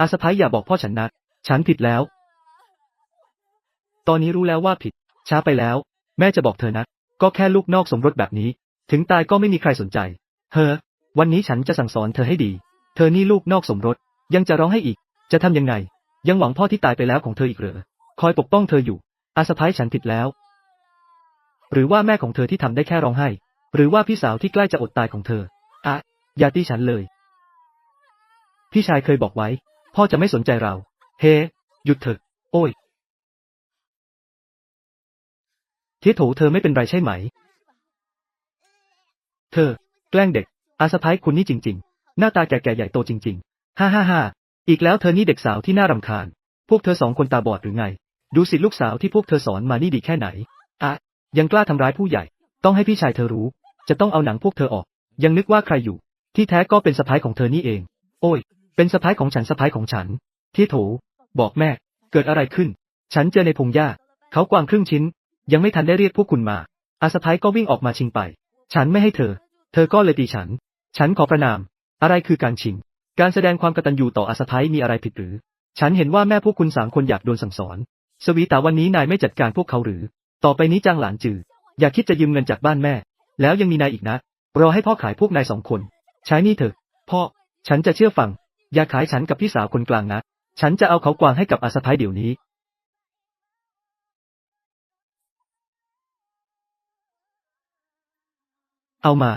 อาสะพ้ายอย่าบอกพ่อฉันนะ ฉันผิดแล้ว ตอนนี้รู้แล้วว่าผิด ช้าไปแล้ว แม่จะบอกเธอนะ ก็แค่ลูกนอกสมรสแบบนี้ ถึงตายก็ไม่มีใครสนใจเฮ้อวันนี้ฉันจะสั่งสอนเธอให้ดี เธอนี่ลูกนอกสมรส ยังจะร้องให้อีก จะทำยังไง ยังหวังพ่อที่ตายไปแล้วของเธออีกเหรอ คอยปกป้องเธออยู่ อาสะพ้ายฉันผิดแล้ว หรือว่าแม่ของเธอที่ทำได้แค่ร้องไห้ หรือว่าพี่สาวที่ใกล้จะอดตายของเธอ อะ อย่าตีฉันเลย พี่ชายเคยบอกไว้ พ่อจะไม่สนใจเรา เฮ้ หยุดเถอะ โอ้ย เทียโถเธอไม่เป็นไรใช่ไหม เธอ แกล้งเด็ก อาสะพ้ายคุณนี่จริง ๆ หน้าตาแก่ๆใหญ่โตจริง ๆ ฮ่าฮ่าฮ่าอีกแล้วเธอนี่เด็กสาวที่น่ารำคาญ พวกเธอสองคนตาบอดหรือไง ดูสิลูกสาวที่พวกเธอสอนมานี่ดีแค่ไหน อะ ยังกล้าทำร้ายผู้ใหญ่ ต้องให้พี่ชายเธอรู้ จะต้องเอาหนังพวกเธอออก ยังนึกว่าใครอยู่ ที่แท้ก็เป็นสะพ้ายของเธอนี่เอง โอ้ย เป็นสะพ้ายของฉันสะพ้ายของฉัน ที่โถ บอกแม่ เกิดอะไรขึ้น ฉันเจอในพงหญ้า เขากวางครึ่งชิ้น ยังไม่ทันได้เรียกพวกคุณมา อาสะพ้ายก็วิ่งออกมาชิงไป ฉันไม่ให้เธอ เธอก็เลยตีฉัน ฉันขอประนาม อะไรคือการชิง การแสดงความกตัญญูต่ออาสะพ้ายมีอะไรผิดหรือ ฉันเห็นว่าแม่พวกคุณสามคนอยากโดนสั่งสอน สวีตาวันนี้นายไม่จัดการพวกเขาหรือ ต่อไปนี้จางหลานจือ อย่าคิดจะยืมเงินจากบ้านแม่ แล้วยังมีนายอีกนะรอให้พ่อขายพวกนายสองคน ใช้นี่เถอะ พ่อ ฉันจะเชื่อฟัง อย่าขายฉันกับพี่สาวคนกลางนะ ฉันจะเอาเขากวางให้กับอาสะพ้ายเดี๋ยวนี้ เอามา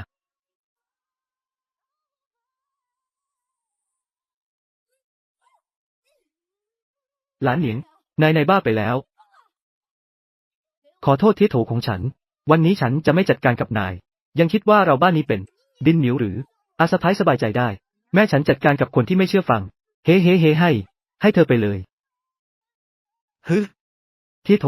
หลานเหนียงนายนายบ้าไปแล้ว ขอโทษที่โถของฉัน วันนี้ฉันจะไม่จัดการกับนาย ยังคิดว่าเราบ้านนี้เป็น ดินเหนียวหรือ อาสะพ้ายสบายใจได้ แม่ฉันจัดการกับคนที่ไม่เชื่อฟัง เฮ้เฮ้เฮ้ให้ ให้เธอไปเลยฮึที่โถ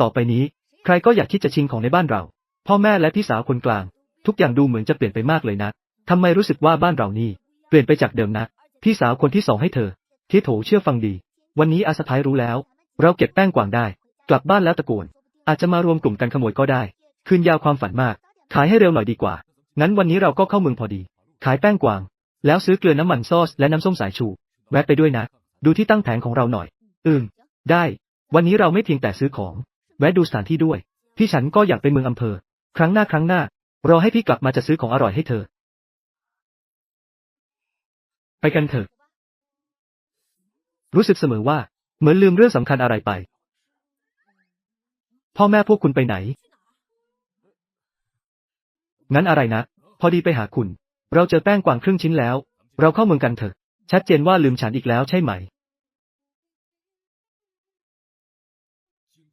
ต่อไปนี้ ใครก็อยากคิดจะชิงของในบ้านเรา พ่อแม่และพี่สาวคนกลาง ทุกอย่างดูเหมือนจะเปลี่ยนไปมากเลยนะทำไมรู้สึกว่าบ้านเรานี่ เปลี่ยนไปจากเดิมนะ พี่สาวคนที่สองให้เธอ ที่โถเชื่อฟังดี วันนี้อาสะพ้ายรู้แล้ว เราเก็บแป้งกวางได้ กลับบ้านแล้วตะโกน อาจจะมารวมกลุ่มกันขโมยก็ได้ คืนยาวความฝันมาก ขายให้เร็วหน่อยดีกว่า งั้นวันนี้เราก็เข้าเมืองพอดี ขายแป้งกวาง แล้วซื้อเกลือน้ำมันซอสและน้ำส้มสายชู แวะไปด้วยนะ ดูที่ตั้งแผงของเราหน่อย อืม ได้ วันนี้เราไม่เพียงแต่ซื้อของ แวะดูสถานที่ด้วย พี่ฉันก็อยากไปเมืองอำเภอ ครั้งหน้าครั้งหน้ารอให้พี่กลับมาจะซื้อของอร่อยให้เธอ ไปกันเถอะ รู้สึกเสมอว่า เหมือนลืมเรื่องสำคัญอะไรไป พ่อแม่พวกคุณไปไหน งั้นอะไรนะ พอดีไปหาคุณ เราเจอแป้งกวางครึ่งชิ้นแล้ว เราเข้าเมืองกันเถอะ ชัดเจนว่าลืมฉันอีกแล้วใช่ไหม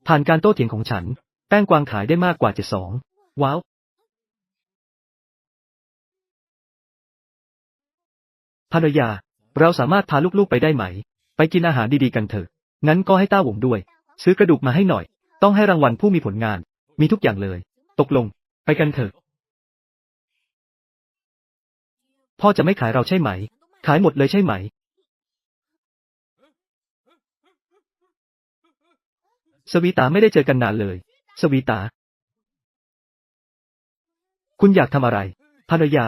ผ่านการโต้เถียงของฉัน แป้งกวางขายได้มากกว่าเจ็ดสองว้าว ภรรยา เราสามารถพาลูกๆไปได้ไหม ไปกินอาหารดีๆกันเถอะ งั้นก็ให้ต้าหวงด้วย ซื้อกระดูกมาให้หน่อย ต้องให้รางวัลผู้มีผลงาน มีทุกอย่างเลย ตกลง ไปกันเถอะ พ่อจะไม่ขายเราใช่ไหม ขายหมดเลยใช่ไหม สวีตาไม่ได้เจอกันนานเลย สวีตา คุณอยากทำอะไร ภรรยา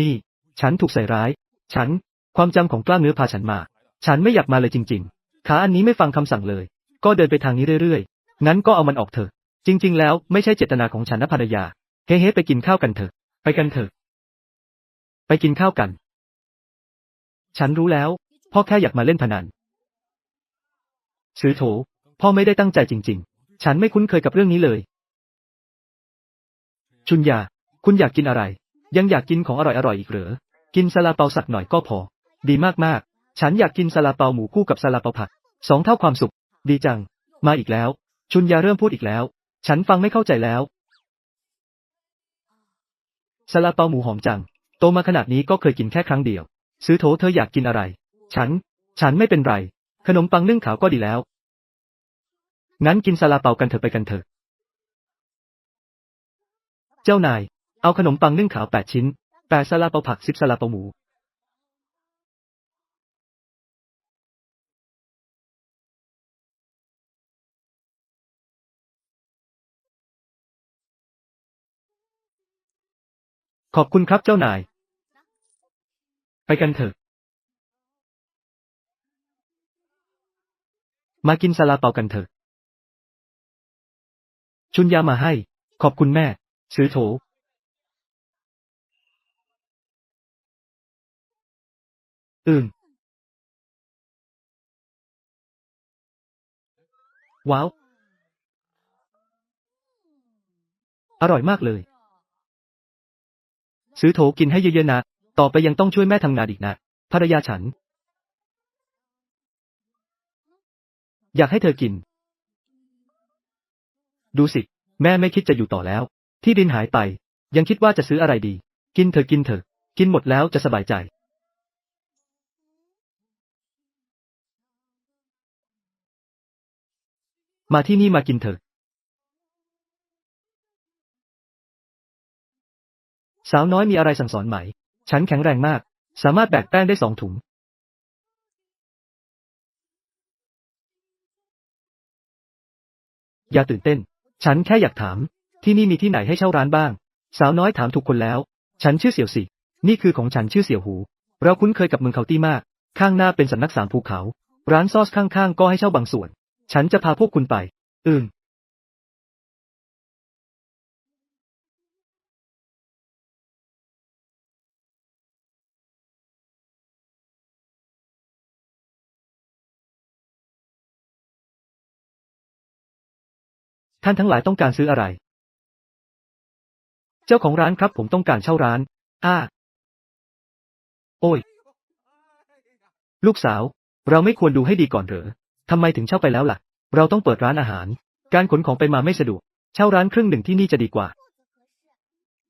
นี่ ฉันถูกใส่ร้าย ฉัน ความจำของกล้ามเนื้อพาฉันมา ฉันไม่อยากมาเลยจริง ๆ ขาอันนี้ไม่ฟังคำสั่งเลย ก็เดินไปทางนี้เรื่อยๆ งั้นก็เอามันออกเถอะ จริง ๆ แล้วไม่ใช่เจตนาของฉันนะภรรยา เฮ้ๆไปกินข้าวกันเถอะ ไปกันเถอะ ไปกินข้าวกัน ฉันรู้แล้ว พ่อแค่อยากมาเล่นพนันซื้อโถ พ่อไม่ได้ตั้งใจจริง ๆ ฉันไม่คุ้นเคยกับเรื่องนี้เลย ชุนยา คุณอยากกินอะไร ยังอยากกินของอร่อยๆอีกเหรอ กินซาลาเปาสักหน่อยก็พอ ดีมากๆ ฉันอยากกินซาลาเปาหมูคู่กับซาลาเปาผักสองเท่าความสุข ดีจัง มาอีกแล้ว ชุนยาเริ่มพูดอีกแล้ว ฉันฟังไม่เข้าใจแล้วซาลาเปาหมูหอมจัง โตมาขนาดนี้ก็เคยกินแค่ครั้งเดียว ซื้อโถเธออยากกินอะไร ฉัน ฉันไม่เป็นไร ขนมปังนึ่งขาวก็ดีแล้ว งั้นกินซาลาเปากันเถอะไปกันเถอะ เจ้านาย เอาขนมปังนึ่งขาวแปดชิ้น แปดซาลาเปาผักสิบซาลาเปาหมูขอบคุณครับเจ้านาย ไปกันเถอะ มากินซาลาเปากันเถอะ ชุนยามาให้ ขอบคุณแม่ ซื้อโถ อืมว้าว อร่อยมากเลย ซื้อโถกินให้เยอะๆนะ ต่อไปยังต้องช่วยแม่ทำงานอีกนะ ภรรยาฉัน อยากให้เธอกิน ดูสิ แม่ไม่คิดจะอยู่ต่อแล้ว ที่ดินหายไป ยังคิดว่าจะซื้ออะไรดี กินเถอกินเถอะ กินหมดแล้วจะสบายใจมาที่นี่มากินเถอะ สาวน้อยมีอะไรสั่งสอนไหม ฉันแข็งแรงมาก สามารถแบกแป้งได้สองถุง อย่าตื่นเต้น ฉันแค่อยากถาม ที่นี่มีที่ไหนให้เช่าร้านบ้าง สาวน้อยถามถูกคนแล้ว ฉันชื่อเสี่ยวสิ นี่คือของฉันชื่อเสี่ยวหู เราคุ้นเคยกับเมืองเขาตี้มาก ข้างหน้าเป็นสำนักสามภูเขา ร้านซอสข้างๆ ก็ให้เช่าบางส่วน ฉันจะพาพวกคุณไป อืม ท่านทั้งหลายต้องการซื้ออะไร เจ้าของร้านครับผมต้องการเช่าร้าน อ้า โอ้ย ลูกสาว เราไม่ควรดูให้ดีก่อนเหรอทำไมถึงเช่าไปแล้วล่ะ เราต้องเปิดร้านอาหาร การขนของไปมาไม่สะดวก เช่าร้านครึ่งหนึ่งที่นี่จะดีกว่า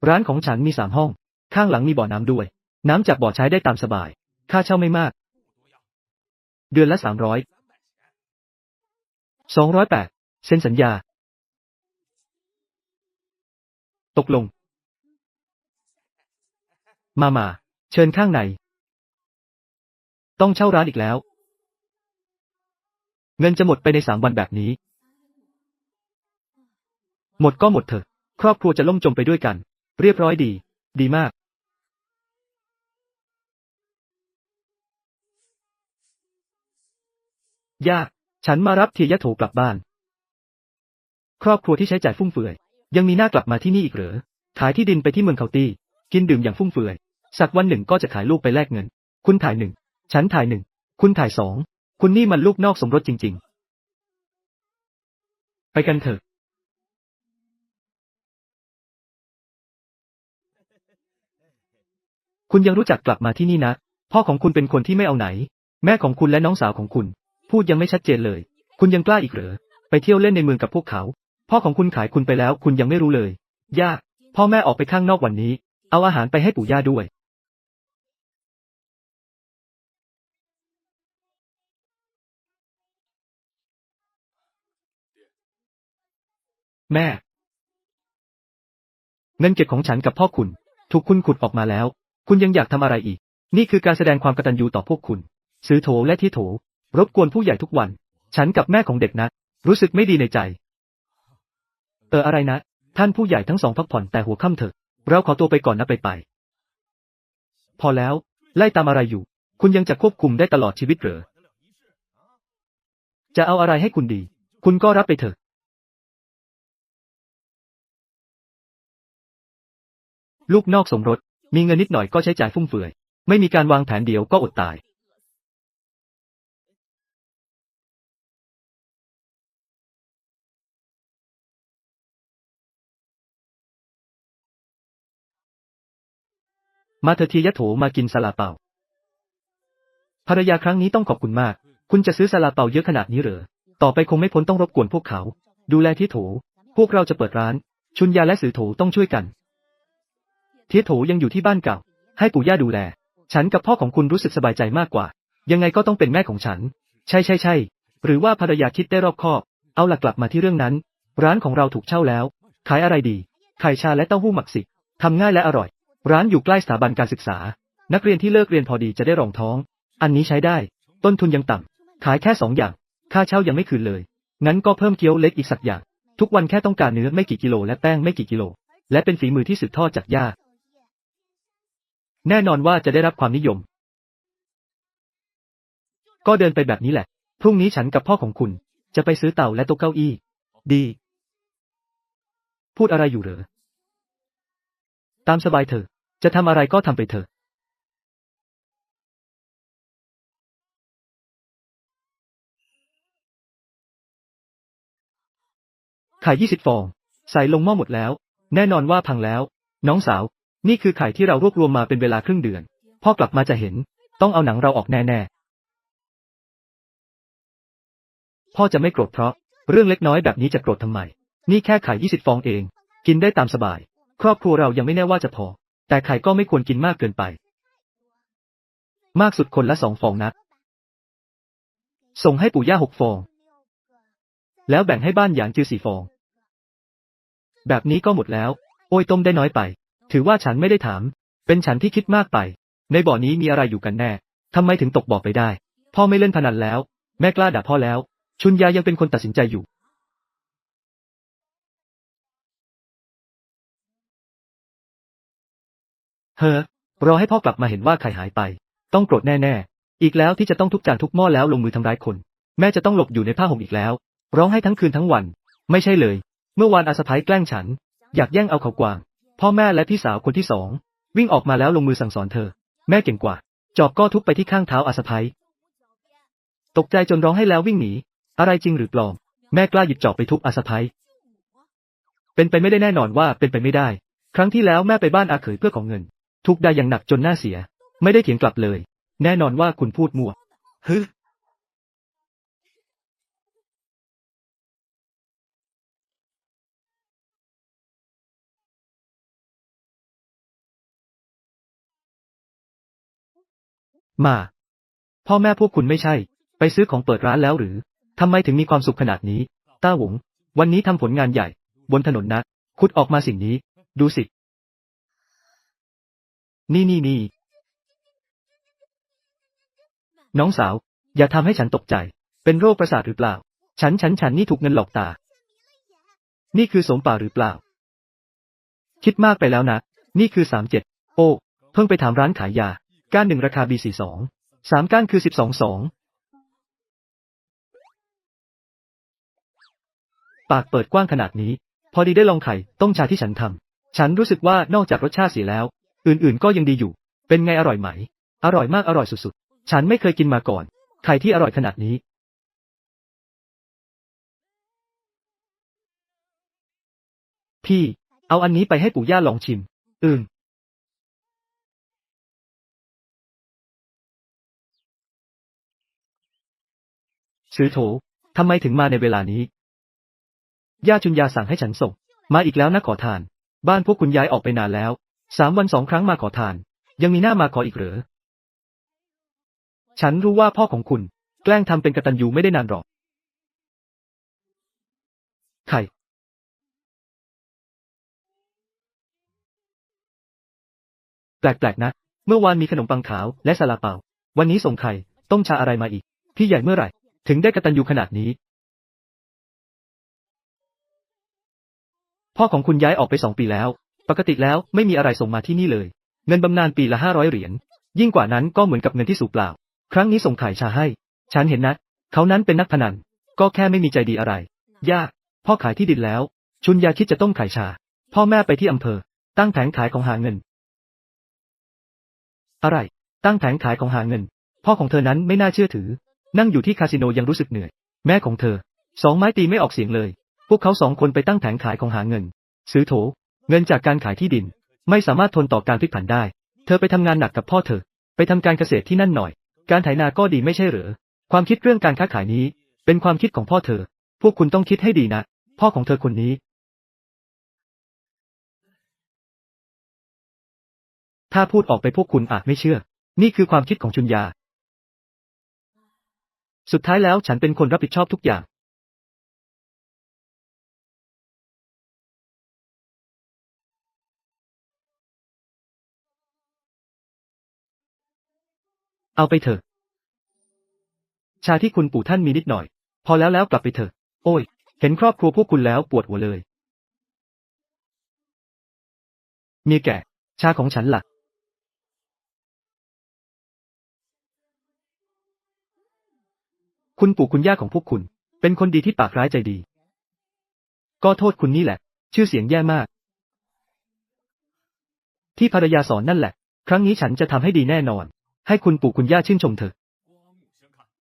ร้านของฉันมีสามห้อง ข้างหลังมีบ่อน้ำด้วย น้ำจากบ่อใช้ได้ตามสบาย ค่าเช่าไม่มาก เดือนละสามร้อยสองร้อยแปดเซ็นสัญญา ตกลง มามา เชิญข้างใน ต้องเช่าร้านอีกแล้ว เงินจะหมดไปในสามวันแบบนี้ หมดก็หมดเถอะ ครอบครัวจะล่มจมไปด้วยกัน เรียบร้อยดี ดีมากยากฉันมารับเทียยะโถกลับบ้าน ครอบครัวที่ใช้จ่ายฟุ่มเฟือย ยังมีหน้ากลับมาที่นี่อีกเหรอ ขายที่ดินไปที่เมืองเคาตี้กินดื่มอย่างฟุ่มเฟือย สักวันหนึ่งก็จะขายลูกไปแลกเงิน คุณถ่ายหนึ่ง ฉันถ่ายหนึ่ง คุณถ่ายสอง คุณนี่มันลูกนอกสมรสจริง ๆ ไปกันเถอะ คุณยังรู้จักกลับมาที่นี่นะ พ่อของคุณเป็นคนที่ไม่เอาไหน แม่ของคุณและน้องสาวของคุณ พูดยังไม่ชัดเจนเลย คุณยังกล้าอีกเหรอ ไปเที่ยวเล่นในเมืองกับพวกเขา พ่อของคุณขายคุณไปแล้วคุณยังไม่รู้เลย ย่า พ่อแม่ออกไปข้างนอกวันนี้ เอาอาหารไปให้ปู่ย่าด้วย แม่ เงินเก็บของฉันกับพ่อคุณ ถูกคุณขุดออกมาแล้ว คุณยังอยากทำอะไรอีก นี่คือการแสดงความกตัญญูต่อพวกคุณ ซื้อโถและที่โถ รบกวนผู้ใหญ่ทุกวัน ฉันกับแม่ของเด็กนะ รู้สึกไม่ดีในใจ เอออะไรนะ ท่านผู้ใหญ่ทั้งสองพักผ่อนแต่หัวค่ำเถอะ เราขอตัวไปก่อนนะไปไป พอแล้ว ไล่ตามอะไรอยู่ คุณยังจะควบคุมได้ตลอดชีวิตเหรอ จะเอาอะไรให้คุณดี คุณก็รับไปเถอะ ลูกนอกสมรส มีเงินนิดหน่อยก็ใช้จ่ายฟุ่มเฟือย ไม่มีการวางแผนเดียวก็อดตาย มาเถอะเทียยะโถมากินซาลาเปา ภรรยาครั้งนี้ต้องขอบคุณมาก คุณจะซื้อซาลาเปาเยอะขนาดนี้เหรอ ต่อไปคงไม่พ้นต้องรบกวนพวกเขา ดูแลที่โถ พวกเราจะเปิดร้าน ชุนยาและสือโถต้องช่วยกัน เทียโถยังอยู่ที่บ้านเก่า ให้ปู่ย่าดูแล ฉันกับพ่อของคุณรู้สึกสบายใจมากกว่า ยังไงก็ต้องเป็นแม่ของฉัน ใช่ใช่ใช่ หรือว่าภรรยาคิดได้รอบคอบ เอาหลักกลับมาที่เรื่องนั้น ร้านของเราถูกเช่าแล้ว ขายอะไรดี ไข่ชาและเต้าหู้หมักสิทำง่ายและอร่อย ร้านอยู่ใกล้สถาบันการศึกษา นักเรียนที่เลิกเรียนพอดีจะได้รองท้อง อันนี้ใช้ได้ ต้นทุนยังต่ำขายแค่สองอย่าง ค่าเช่ายังไม่คืนเลย งั้นก็เพิ่มเกี๊ยวเล็กอีกสักอย่าง ทุกวันแค่ต้องการเนื้อไม่กี่กิโลและแป้งไม่กี่กิโล และเป็นฝีมือที่สืบทอดจากย่า แน่นอนว่าจะได้รับความนิยม ก็เดินไปแบบนี้แหละ พรุ่งนี้ฉันกับพ่อของคุณ จะไปซื้อเต่าและโต๊ะเก้าอี้ ดี พูดอะไรอยู่เหรอ ตามสบายเถอะ จะทำอะไรก็ทำไปเถอะไข่ยี่สิบฟอง ใส่ลงหม้อหมดแล้ว แน่นอนว่าพังแล้ว น้องสาว นี่คือไข่ที่เรารวบรวมมาเป็นเวลาครึ่งเดือน พ่อกลับมาจะเห็น ต้องเอาหนังเราออกแน่ๆ พ่อจะไม่โกรธเพราะ เรื่องเล็กน้อยแบบนี้จะโกรธทำไม นี่แค่ไข่ยี่สิบฟองเอง กินได้ตามสบาย ครอบครัวเรายังไม่แน่ว่าจะพอ แต่ไข่ก็ไม่ควรกินมากเกินไป มากสุดคนละสองฟองนะส่งให้ปู่ย่าหกฟอง แล้วแบ่งให้บ้านหยางจือสี่ฟอง แบบนี้ก็หมดแล้ว โอ้ยต้มได้น้อยไป ถือว่าฉันไม่ได้ถาม เป็นฉันที่คิดมากไป ในบ่อนี้มีอะไรอยู่กันแน่ทำไมถึงตกบ่อไปได้ พ่อไม่เล่นพนันแล้ว แม่กล้าด่าพ่อแล้ว ชุนยายังเป็นคนตัดสินใจอยู่ เฮ้อรอให้พ่อกลับมาเห็นว่าไข่หายไป ต้องโกรธแน่ๆ อีกแล้วที่จะต้องทุบจานทุบหม้อแล้วลงมือทำร้ายคน แม่จะต้องหลบอยู่ในผ้าห่มอีกแล้ว ร้องให้ทั้งคืนทั้งวัน ไม่ใช่เลย เมื่อวานอาสะพ้ายแกล้งฉัน อยากแย่งเอาเขากวาง พ่อแม่และพี่สาวคนที่สอง วิ่งออกมาแล้วลงมือสั่งสอนเธอ แม่เก่งกว่า จอบก็ทุบไปที่ข้างเท้าอาสะพ้ายตกใจจนร้องให้แล้ววิ่งหนี อะไรจริงหรือปลอม แม่กล้าหยิบจอบไปทุบอาสะพ้ายเป็นไปไม่ได้แน่นอนว่าเป็นไปไม่ได้ ครั้งที่แล้วแม่ไปบ้านอาเขยเพื่อของเงิน ทุกได้อย่างหนักจนหน้าเสีย ไม่ได้เถียงกลับเลย แน่นอนว่าคุณพูดมั่วฮึมา พ่อแม่พวกคุณไม่ใช่ ไปซื้อของเปิดร้านแล้วหรือทำไมถึงมีความสุขขนาดนี้ ต้าหวง วันนี้ทำผลงานใหญ่ บนถนนนะ คุดออกมาสิ่งนี้ ดูสิ นี่นี่นี่ น้องสาว อย่าทำให้ฉันตกใจ เป็นโรคประสาทหรือเปล่า ฉันฉันฉันนี่ถูกเงินหลอกตา นี่คือสมป่าหรือเปล่า คิดมากไปแล้วนะ นี่คือสามเจ็ด โอ้ เพิ่งไปถามร้านขายยา ก้านหนึ่งราคาบีสี่สอง สามก้านคือสิบสองสอง ปากเปิดกว้างขนาดนี้ พอดีได้ลองไข่ ต้มชาที่ฉันทำ ฉันรู้สึกว่านอกจากรสชาติเสียแล้ว อื่นๆก็ยังดีอยู่ เป็นไงอร่อยไหม อร่อยมากอร่อยสุดๆ ฉันไม่เคยกินมาก่อน ไข่ที่อร่อยขนาดนี้ พี่ เอาอันนี้ไปให้ปู่ย่าลองชิม อืมซื้อโถทำไมถึงมาในเวลานี้ ย่าจุนยาสั่งให้ฉันส่ง มาอีกแล้วนะขอทาน บ้านพวกคุณย้ายออกไปนานแล้ว สามวันสองครั้งมาขอทาน ยังมีหน้ามาขออีกเหรอ ฉันรู้ว่าพ่อของคุณ แกล้งทำเป็นกตัญญูไม่ได้นานหรอกไข่แปลกๆนะ เมื่อวานมีขนมปังขาวและซาลาเปา วันนี้ส่งไข่ ต้มชาอะไรมาอีก พี่ใหญ่เมื่อไหร่ ถึงได้กระตัญญูขนาดนี้ พ่อของคุณย้ายออกไปสองปีแล้ว ปกติแล้วไม่มีอะไรส่งมาที่นี่เลย เงินบำนาญปีละห้าร้อยเหรียญ ยิ่งกว่านั้นก็เหมือนกับเงินที่สูญเปล่า ครั้งนี้ส่งไข่ชาให้ ฉันเห็นนะ เขานั้นเป็นนักพนัน ก็แค่ไม่มีใจดีอะไร ยาก พ่อขายที่ดินแล้ว ชุนยาคิดจะต้มไข่ชา พ่อแม่ไปที่อำเภอ ตั้งแผงขายของหาเงิน อะไร ตั้งแผงขายของหาเงิน พ่อของเธอนั้นไม่น่าเชื่อถือ นั่งอยู่ที่คาสิโนยังรู้สึกเหนื่อย แม่ของเธอ สองไม้ตีไม่ออกเสียงเลย พวกเขาสองคนไปตั้งแผงขายของหาเงิน ซื้อโถ เงินจากการขายที่ดิน ไม่สามารถทนต่อการพลิกผันได้ เธอไปทำงานหนักกับพ่อเธอ ไปทำการเกษตรที่นั่นหน่อย การไถนาก็ดีไม่ใช่หรือ ความคิดเรื่องการค้าขายนี้ เป็นความคิดของพ่อเธอ พวกคุณต้องคิดให้ดีนะ พ่อของเธอคนนี้ ถ้าพูดออกไปพวกคุณอาจไม่เชื่อ นี่คือความคิดของชุนยา สุดท้ายแล้วฉันเป็นคนรับผิดชอบทุกอย่าง เอาไปเถอะ ชาที่คุณปู่ท่านมีนิดหน่อย พอแล้วแล้วกลับไปเถอะ โอ้ย เห็นครอบครัวพวกคุณแล้วปวดหัวเลย เมียแก่ ชาของฉันล่ะ คุณปู่คุณย่าของพวกคุณ เป็นคนดีที่ปากร้ายใจดี ก็โทษคุณนี่แหละ ชื่อเสียงแย่มาก ที่ภรรยาสอนนั่นแหละ ครั้งนี้ฉันจะทำให้ดีแน่นอน ให้คุณปู่คุณย่าชื่นชมเถอะ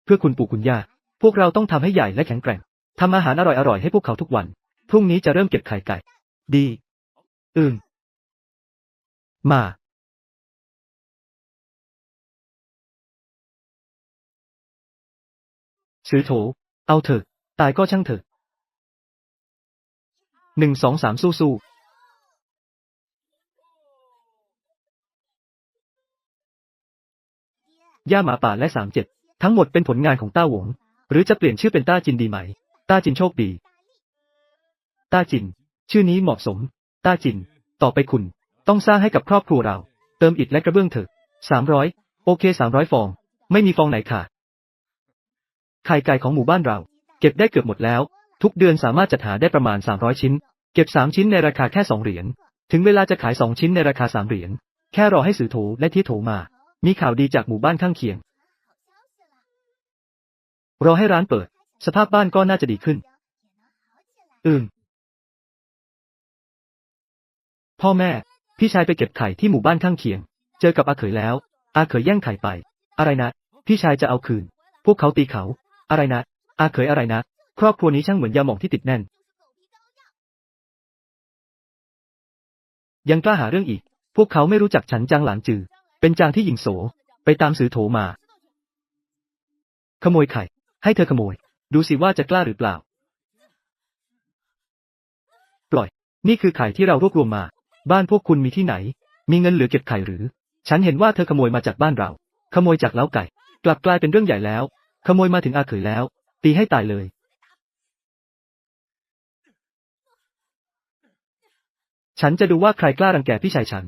เพื่อคุณปู่คุณย่า พวกเราต้องทำให้ใหญ่และแข็งแกร่งทำอาหารอร่อยๆให้พวกเขาทุกวัน พรุ่งนี้จะเริ่มเก็บไข่ไก่ ดี อืม มาซื้อโถ เอาเถอะ ตายก็ช่างเถอะหนึ่งสองสามสู้สู้ ย่าหมาป่าและสามเจ็ดทั้งหมดเป็นผลงานของต้าหวง หรือจะเปลี่ยนชื่อเป็นต้าจินดีไหม ต้าจินโชคดี ต้าจิน ชื่อนี้เหมาะสม ต้าจิน ต่อไปคุณ ต้องสร้างให้กับครอบครัวเรา เติมอิฐและกระเบื้องเถอะสามร้อยโอเคสามร้อยฟอง ไม่มีฟองไหนขาดไข่ไก่ของหมู่บ้านเรา เก็บได้เกือบหมดแล้ว ทุกเดือนสามารถจัดหาได้ประมาณ300ชิ้น เก็บ3ชิ้นในราคาแค่2เหรียญถึงเวลาจะขาย2ชิ้นในราคา3เหรียญแค่รอให้สื่อโถและที่โถมา มีข่าวดีจากหมู่บ้านข้างเคียง รอให้ร้านเปิด สภาพบ้านก็น่าจะดีขึ้น อืม พ่อแม่ พี่ชายไปเก็บไข่ที่หมู่บ้านข้างเคียง เจอกับอาเขยแล้ว อาเขยแย่งไข่ไป อะไรนะ พี่ชายจะเอาคืน พวกเขาตีเขา อะไรนะ อาเขยอะไรนะ ครอบครัวนี้ช่างเหมือนยาหมองที่ติดแน่น ยังกล้าหาเรื่องอีก พวกเขาไม่รู้จักฉันจางหลานจือ เป็นจางที่หญิงโส ไปตามสือโถมา ขโมยไข่ ให้เธอขโมย ดูสิว่าจะกล้าหรือเปล่า ปล่อย นี่คือไข่ที่เรารวบรวมมา บ้านพวกคุณมีที่ไหน มีเงินเหลือเก็บไข่หรือ ฉันเห็นว่าเธอขโมยมาจากบ้านเรา ขโมยจากเล้าไก่ กลับกลายเป็นเรื่องใหญ่แล้ว ขโมยมาถึงอาเขยแล้ว ตีให้ตายเลยฉันจะดูว่าใครกล้ารังแกพี่ชายฉัน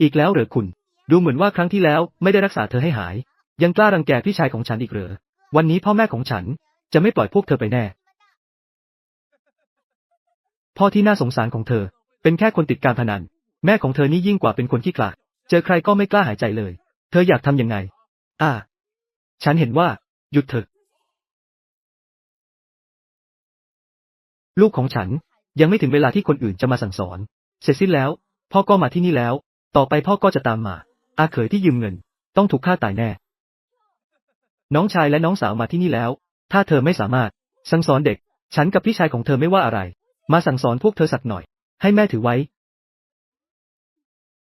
อีกแล้วเหรอคุณ ดูเหมือนว่าครั้งที่แล้วไม่ได้รักษาเธอให้หาย ยังกล้ารังแกพี่ชายของฉันอีกเหรอ วันนี้พ่อแม่ของฉันจะไม่ปล่อยพวกเธอไปแน่ พ่อที่น่าสงสารของเธอ เป็นแค่คนติดการพนัน แม่ของเธอนี่ยิ่งกว่าเป็นคนขี้กลาดเจอใครก็ไม่กล้าหายใจเลย เธออยากทำยังไง อ่า ฉันเห็นว่า หยุดเถอะ ลูกของฉันยังไม่ถึงเวลาที่คนอื่นจะมาสั่งสอน เสร็จสิ้นแล้ว พ่อก็มาที่นี่แล้ว ต่อไปพ่อก็จะตามมา อาเขยที่ยืมเงิน ต้องถูกฆ่าตายแน่ น้องชายและน้องสาวมาที่นี่แล้ว ถ้าเธอไม่สามารถ สั่งสอนเด็ก ฉันกับพี่ชายของเธอไม่ว่าอะไร มาสั่งสอนพวกเธอสักหน่อย ให้แม่ถือไว้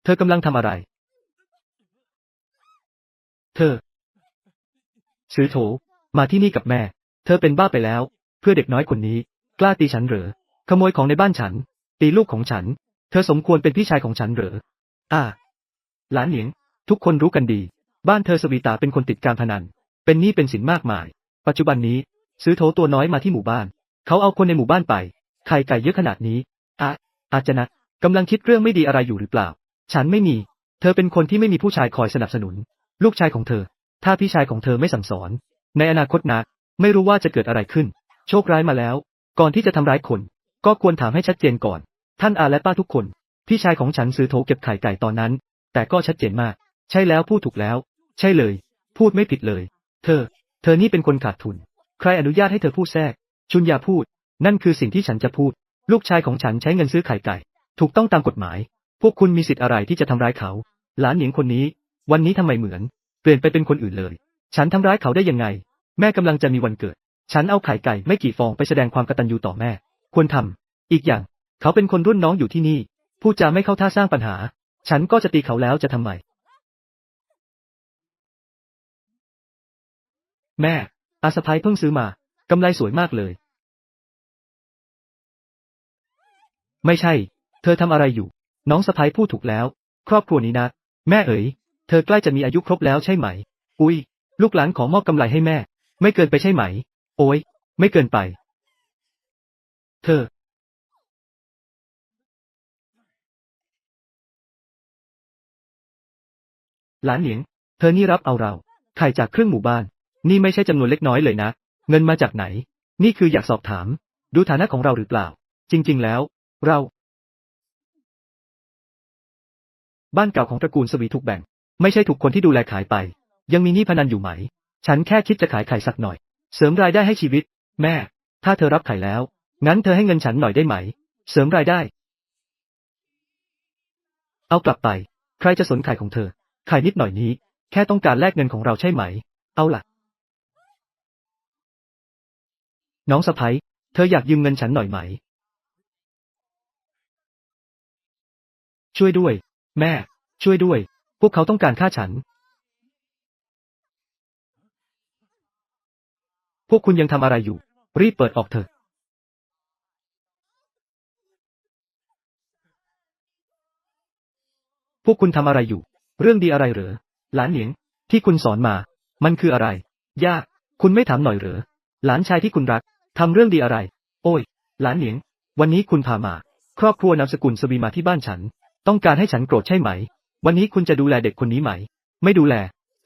เธอกำลังทำอะไร เธอ ซื้อโถ มาที่นี่กับแม่ เธอเป็นบ้าไปแล้ว เพื่อเด็กน้อยคนนี้ กล้าตีฉันเหรอ ขโมยของในบ้านฉัน ตีลูกของฉัน เธอสมควรเป็นพี่ชายของฉันเหรอ อ่า หลานเหลียงทุกคนรู้กันดี บ้านเธอสวีตาเป็นคนติดการพนัน เป็นหนี้เป็นสินมากมาย ปัจจุบันนี้ ซื้อโถตัวน้อยมาที่หมู่บ้าน เขาเอาคนในหมู่บ้านไป ไข่ไก่เยอะขนาดนี้ อะ อาจจนะกำลังคิดเรื่องไม่ดีอะไรอยู่หรือเปล่า ฉันไม่มี เธอเป็นคนที่ไม่มีผู้ชายคอยสนับสนุน ลูกชายของเธอ ถ้าพี่ชายของเธอไม่สั่งสอน ในอนาคตนะไม่รู้ว่าจะเกิดอะไรขึ้น โชคร้ายมาแล้ว ก่อนที่จะทำร้ายคน ก็ควรถามให้ชัดเจนก่อน ท่านอาและป้าทุกคน พี่ชายของฉันซื้อโถเก็บไข่ไก่ตอนนั้น แต่ก็ชัดเจนมาก ใช่แล้วพูดถูกแล้ว ใช่เลย พูดไม่ผิดเลย เธอ เธอนี่เป็นคนขาดทุน ใครอนุญาตให้เธอพูดแทรก ชุนอย่าพูด นั่นคือสิ่งที่ฉันจะพูด ลูกชายของฉันใช้เงินซื้อไข่ไก่ ถูกต้องตามกฎหมาย พวกคุณมีสิทธิ์อะไรที่จะทำร้ายเขา หลานหนียงคนนี้ วันนี้ทำไมเหมือน เปลี่ยนไปเป็นคนอื่นเลย ฉันทำร้ายเขาได้ยังไง แม่กำลังจะมีวันเกิด ฉันเอาไข่ไก่ไม่กี่ฟองไปแสดงความกตัญญูต่อแม่ ควรทำอีกอย่าง เขาเป็นคนรุ่นน้องอยู่ที่นี่ พูดจาไม่เข้าท่าสร้างปัญหา ฉันก็จะตีเขาแล้วจะทำไม แม่ อาสะพายเพิ่งซื้อมากำไรสวยมากเลย ไม่ใช่ เธอทำอะไรอยู่ น้องสะพายพูดถูกแล้ว ครอบครัวนี้นะ แม่เอ๋ย เธอใกล้จะมีอายุครบแล้วใช่ไหม อุ้ย ลูกหลานขอมอบกำไรให้แม่ ไม่เกินไปใช่ไหม โอ้ย ไม่เกินไป เธอ หลานเหลียง เธอนี่รับเอาเราไข่จากครึ่งหมู่บ้าน นี่ไม่ใช่จำนวนเล็กน้อยเลยนะ เงินมาจากไหน นี่คืออยากสอบถาม ดูฐานะของเราหรือเปล่า จริง ๆ แล้ว เรา บ้านเก่าของตระกูลสวีถูกแบ่ง ไม่ใช่ถูกคนที่ดูแลขายไป ยังมีหนี้พนันอยู่ไหม ฉันแค่คิดจะขายไข่สักหน่อย เสริมรายได้ให้ชีวิต แม่ ถ้าเธอรับไข่แล้ว งั้นเธอให้เงินฉันหน่อยได้ไหม เสริมรายได้ เอากลับไป ใครจะสนไข่ของเธอ ไข่นิดหน่อยนี้ แค่ต้องการแลกเงินของเราใช่ไหม เอาล่ะ น้องสะพ้ยเธออยากยืมเงินฉันหน่อยไหม ช่วยด้วย แม่ ช่วยด้วย พวกเขาต้องการฆ่าฉัน พวกคุณยังทำอะไรอยู่ รีบเปิดออกเถอะ พวกคุณทำอะไรอยู่ เรื่องดีอะไรเหรอ หลานเหนียง ที่คุณสอนมา มันคืออะไร ยาก คุณไม่ถามหน่อยเหรอ หลานชายที่คุณรักทำเรื่องดีอะไร โอ้ย หลานเหนียง วันนี้คุณพามา ครอบครัวนามสกุลสวีมาที่บ้านฉัน ต้องการให้ฉันโกรธใช่ไหม วันนี้คุณจะดูแลเด็กคนนี้ไหม ไม่ดูแล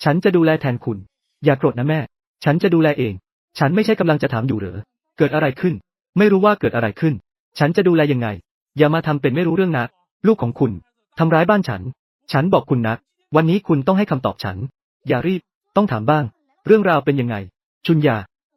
ฉันจะดูแลแทนคุณ อย่าโกรธนะแม่ ฉันจะดูแลเอง ฉันไม่ใช่กำลังจะถามอยู่เหรอ เกิดอะไรขึ้น ไม่รู้ว่าเกิดอะไรขึ้น ฉันจะดูแลยังไง อย่ามาทำเป็นไม่รู้เรื่องนะ ลูกของคุณทำร้ายบ้านฉัน ฉันบอกคุณนะวันนี้คุณต้องให้คำตอบฉัน อย่ารีบ ต้องถามบ้าง เรื่องราวเป็นยังไง ชุนยา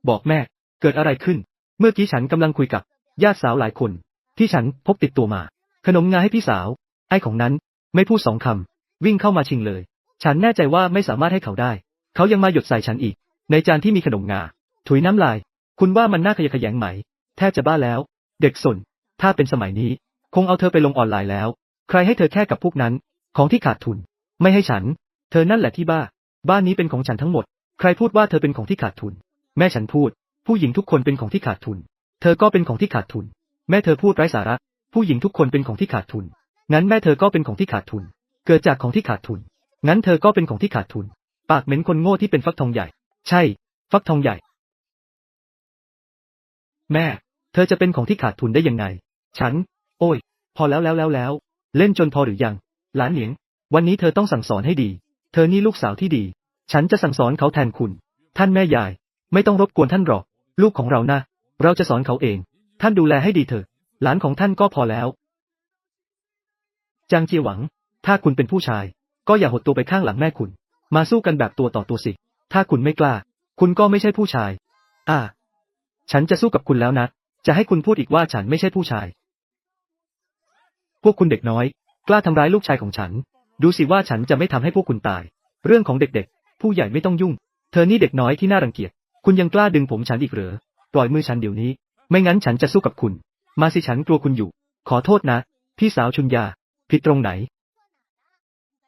บอกแม่ เกิดอะไรขึ้น เมื่อกี้ฉันกำลังคุยกับ ญาติสาวหลายคน ที่ฉันพกติดตัวมา ขนมงาให้พี่สาว ไอ้ของนั้น ไม่พูดสองคำ วิ่งเข้ามาชิงเลย ฉันแน่ใจว่าไม่สามารถให้เขาได้ เขายังมาหยดใส่ฉันอีก ในจานที่มีขนมงา ถุยน้ำลาย คุณว่ามันน่าขยะแขยงไหม แทบจะบ้าแล้ว เด็กสน ถ้าเป็นสมัยนี้ คงเอาเธอไปลงออนไลน์แล้ว ใครให้เธอแค่กับพวกนั้น ของที่ขาดทุน ไม่ให้ฉัน เธอนั่นแหละที่บ้า บ้านนี้เป็นของฉันทั้งหมด ใครพูดว่าเธอเป็นของที่ขาดทุน แม่ฉันพูด ผู้หญิงทุกคนเป็นของที่ขาดทุน เธอก็เป็นของที่ขาดทุน แม่เธอพูดไร้สาระ ผู้หญิงทุกคนเป็นของที่ขาดทุน งั้นแม่เธอก็เป็นของที่ขาดทุน เกิดจากของที่ขาดทุน งั้นเธอก็เป็นของที่ขาดทุน ปากเหม็นคนโง่ที่เป็นฟักทองใหญ่ ใช่ ฟักทองใหญ่ แม่ เธอจะเป็นของที่ขาดทุนได้ยังไง ฉัน โอ้ย พอแล้วแล้วแล้วแล้ว เล่นจนพอหรือยัง หลานเหนียง วันนี้เธอต้องสั่งสอนให้ดี เธอนี่ลูกสาวที่ดี ฉันจะสั่งสอนเขาแทนคุณ ท่านแม่ยาย ไม่ต้องรบกวนท่านหรอก ลูกของเรานะ เราจะสอนเขาเอง ท่านดูแลให้ดีเถอะ หลานของท่านก็พอแล้ว จางเจียหวัง ถ้าคุณเป็นผู้ชาย ก็อย่าหดตัวไปข้างหลังแม่คุณ มาสู้กันแบบตัวต่อตัวสิ ถ้าคุณไม่กล้า คุณก็ไม่ใช่ผู้ชาย อ่า ฉันจะสู้กับคุณแล้วนะ จะให้คุณพูดอีกว่าฉันไม่ใช่ผู้ชาย พวกคุณเด็กน้อย กล้าทำร้ายลูกชายของฉัน ดูสิว่าฉันจะไม่ทำให้พวกคุณตาย เรื่องของเด็กๆ ผู้ใหญ่ไม่ต้องยุ่ง เธอนี่เด็กน้อยที่น่ารังเกียจ คุณยังกล้าดึงผมฉันอีกเหรอ ปล่อยมือฉันเดี๋ยวนี้ ไม่งั้นฉันจะสู้กับคุณ มาสิฉันกลัวคุณอยู่ ขอโทษนะ พี่สาวชุนยา ผิดตรงไหน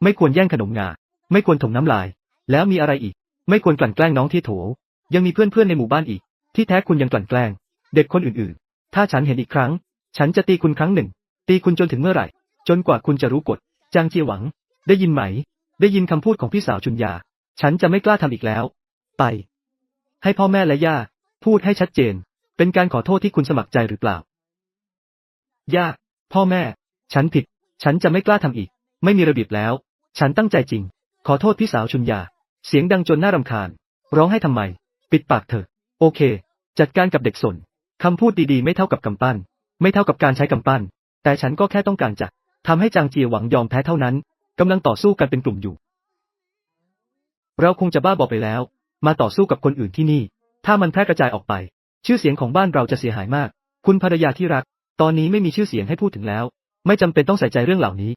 ไม่ควรแย่งขนมงา ไม่ควรถมน้ำลาย แล้วมีอะไรอีก ไม่ควรกลั่นแกล้งน้องที่โถ ยังมีเพื่อนๆในหมู่บ้านอีก ที่แท้คุณยังกลั่นแกล้ง เด็กคนอื่นๆ ถ้าฉันเห็นอีกครั้ง ฉันจะตีคุณครั้งหนึ่ง ตีคุณจนถึงเมื่อไหร่ จนกว่าคุณจะรู้กฎ จางเจียหวัง ได้ยินไหม ได้ยินคำพูดของพี่สาวชุนยา ฉันจะไม่กล้าทำอีกแล้ว ไป ให้พ่อแม่และย่า พูดให้ชัดเจน เป็นการขอโทษที่คุณสมัครใจหรือเปล่า ย่า พ่อแม่ ฉันผิด ฉันจะไม่กล้าทำอีก ไม่มีระเบียบแล้ว ฉันตั้งใจจริง ขอโทษพี่สาวชุนยา เสียงดังจนน่ารำคาญ ร้องให้ทำไม ปิดปากเถอะ โอเค จัดการกับเด็กสนคำพูดดีๆ ไม่เท่ากับกำปั้น ไม่เท่ากับการใช้กำปั้น แต่ฉันก็แค่ต้องการจะ ทำให้จางเจียหวังยอมแพ้เท่านั้นกำลังต่อสู้กันเป็นกลุ่มอยู่ เราคงจะบ้าบอไปแล้ว มาต่อสู้กับคนอื่นที่นี่ ถ้ามันแพร่กระจายออกไป ชื่อเสียงของบ้านเราจะเสียหายมาก คุณภรรยาที่รัก ตอนนี้ไม่มีชื่อเสียงให้พูดถึงแล้ว ไม่จำเป็นต้องใส่ใจเรื่องเหล่านี้